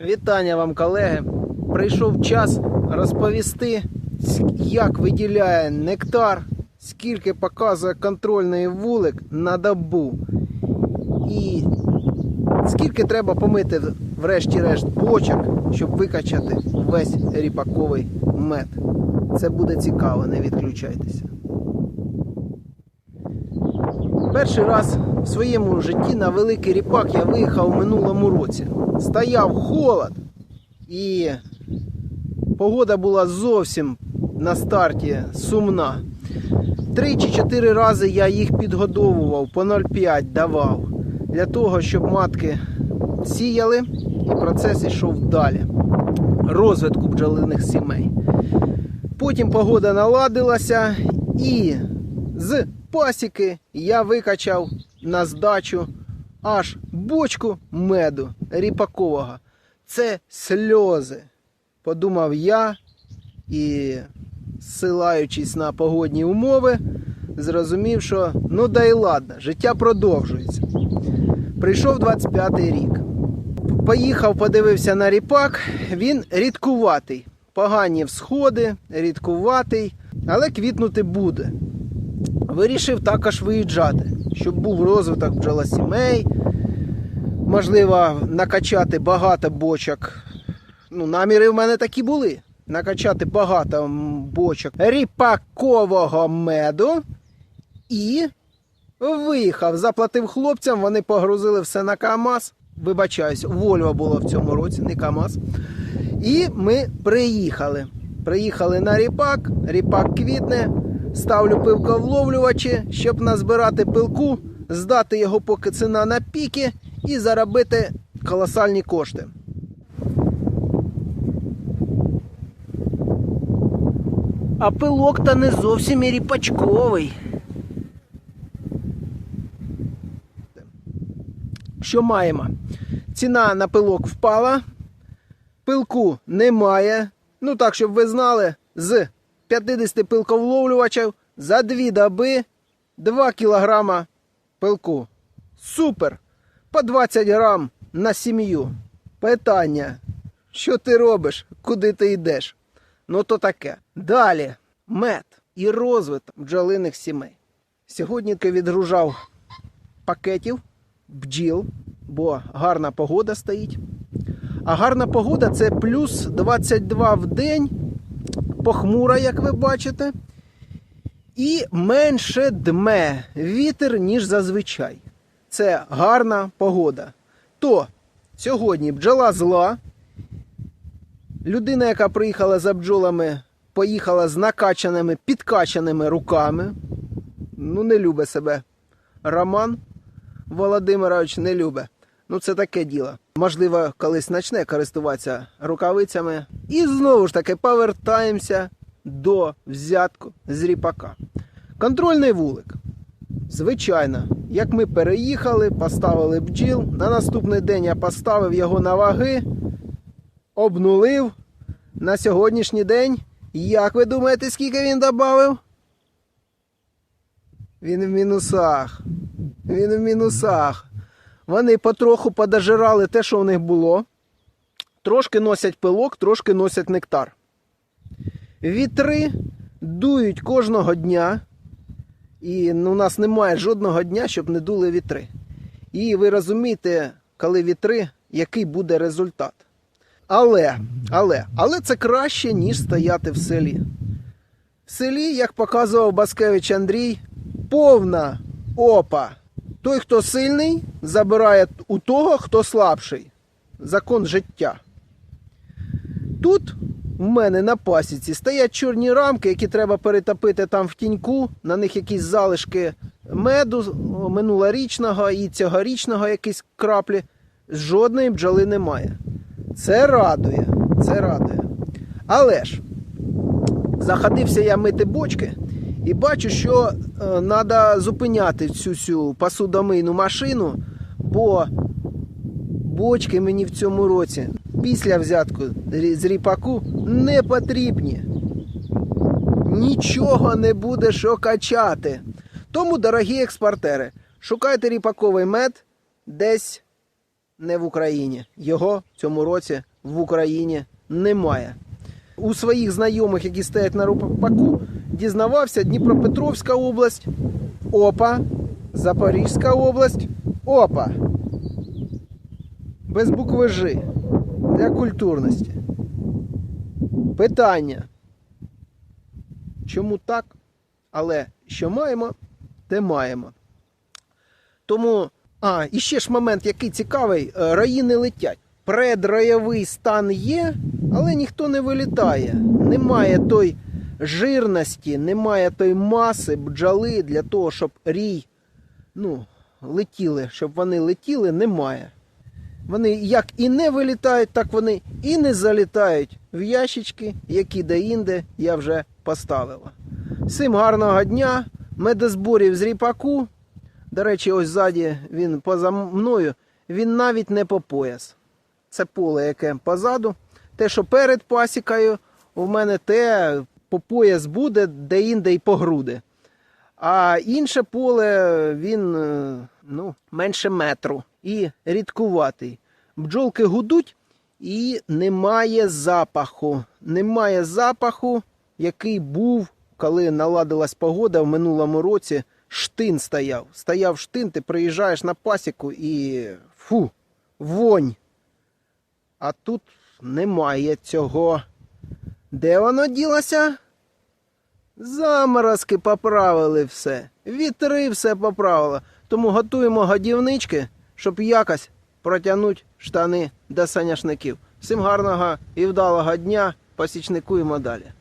Вітання вам, колеги. Прийшов час розповісти, як виділяє нектар, скільки показує контрольний вулик на добу. І скільки треба помити, врешті-решт, бочок, щоб викачати весь ріпаковий мед. Це буде цікаво, не відключайтеся. Перший раз в своєму житті на великий ріпак я виїхав у минулому році. Стояв холод, і погода була зовсім на старті сумна. Три чи чотири рази я їх підгодовував, по 0,5 давав, для того, щоб матки сіяли і процес йшов далі. Розвитку бджолиних сімей. Потім погода наладилася і з пасіки я викачав на здачу аж бочку меду ріпакового. Це сльози. Подумав я і, ссилаючись на погодні умови, зрозумів, що ну да й ладно, життя продовжується. Прийшов 25-й рік. Поїхав, подивився на ріпак. Він рідкуватий. Погані всходи, рідкуватий, але квітнути буде. Вирішив також виїжджати, щоб був розвиток бджолосімей. Можливо, накачати багато бочок. Ну, наміри в мене такі були. Накачати багато бочок ріпакового меду і виїхав. Заплатив хлопцям, вони погрузили все на КАМАЗ. Вибачаюсь, Вольво було в цьому році, не КАМАЗ. І ми приїхали. Приїхали на ріпак, ріпак квітне, ставлю пилковловлювачі, щоб назбирати пилку, здати його поки ціна на піки і заробити колосальні кошти. А пилок та не зовсім і ріпачковий. Що маємо? Ціна на пилок впала, пилку немає. Ну так, щоб ви знали, з 50 пилковловлювачів за дві доби 2 кілограма пилку. Супер! По 20 грам на сім'ю. Питання. Що ти робиш? Куди ти йдеш? Ну то таке. Далі мед і розвиток бджолиних сімей. Сьогодні я відгружав пакетів бджіл, бо гарна погода стоїть. А гарна погода це плюс 22 в день, похмура, як ви бачите, і менше дме вітер, ніж зазвичай. Це гарна погода. То сьогодні бджола зла. Людина, яка приїхала за бджолами, поїхала з накачаними, підкачаними руками. Ну, не любить себе. Роман Володимирович не любить. Ну, це таке діло. Можливо, колись почне користуватися рукавицями. І знову ж таки повертаємося до взятку з ріпака. Контрольний вулик. Звичайно, як ми переїхали, поставили бджіл. На наступний день я поставив його на ваги, обнулив. На сьогоднішній день, як ви думаєте, скільки він додав? Він в мінусах. Він в мінусах. Вони потроху подожирали те, що у них було. Трошки носять пилок, трошки носять нектар. Вітри дують кожного дня. І ну, у нас немає жодного дня, щоб не дули вітри. І ви розумієте, коли вітри, який буде результат. Але, але, але це краще, ніж стояти в селі. В селі, як показував Баскевич Андрій, повна опа. Той, хто сильний, забирає у того, хто слабший. Закон життя. Тут в мене на пасіці стоять чорні рамки, які треба перетопити там в тіньку. На них якісь залишки меду минулорічного і цьогорічного якісь краплі. Жодної бджоли немає. Це радує. Це радує. Але ж, заходився я мити бочки і бачу, що треба зупиняти цю цю посудомийну машину, бо бочки мені в цьому році після взятку з ріпаку не потрібні. Нічого не буде що качати. Тому, дорогі експортери, шукайте ріпаковий мед десь не в Україні. Його в цьому році в Україні немає. У своїх знайомих, які стоять на рупаку, дізнавався Дніпропетровська область, ОПА, Запорізька область, ОПА. Без букви Ж. Для культурності. Питання. Чому так? Але що маємо, те маємо. Тому, а, і ще ж момент, який цікавий, е, раї не летять. Предраєвий стан є, але ніхто не вилітає. Немає той жирності, немає той маси бджоли для того, щоб рій ну, летіли, щоб вони летіли, немає. Вони як і не вилітають, так вони і не залітають в ящички, які де-інде я вже поставила. Всім гарного дня, медозборів з ріпаку. До речі, ось ззаді він поза мною, він навіть не по пояс. Це поле, яке позаду. Те, що перед пасікою, у мене те по пояс буде, де-інде й по груди. А інше поле він е, ну, менше метру і рідкуватий. Бджолки гудуть і немає запаху. Немає запаху, який був, коли наладилась погода в минулому році. Штин стояв. Стояв штин, ти приїжджаєш на пасіку і фу, вонь. А тут немає цього. Де воно ділося? Заморозки поправили все. Вітри все поправили. Тому готуємо годівнички, щоб якось протягнути штани до саняшників. Всім гарного і вдалого дня. Посічникуємо далі.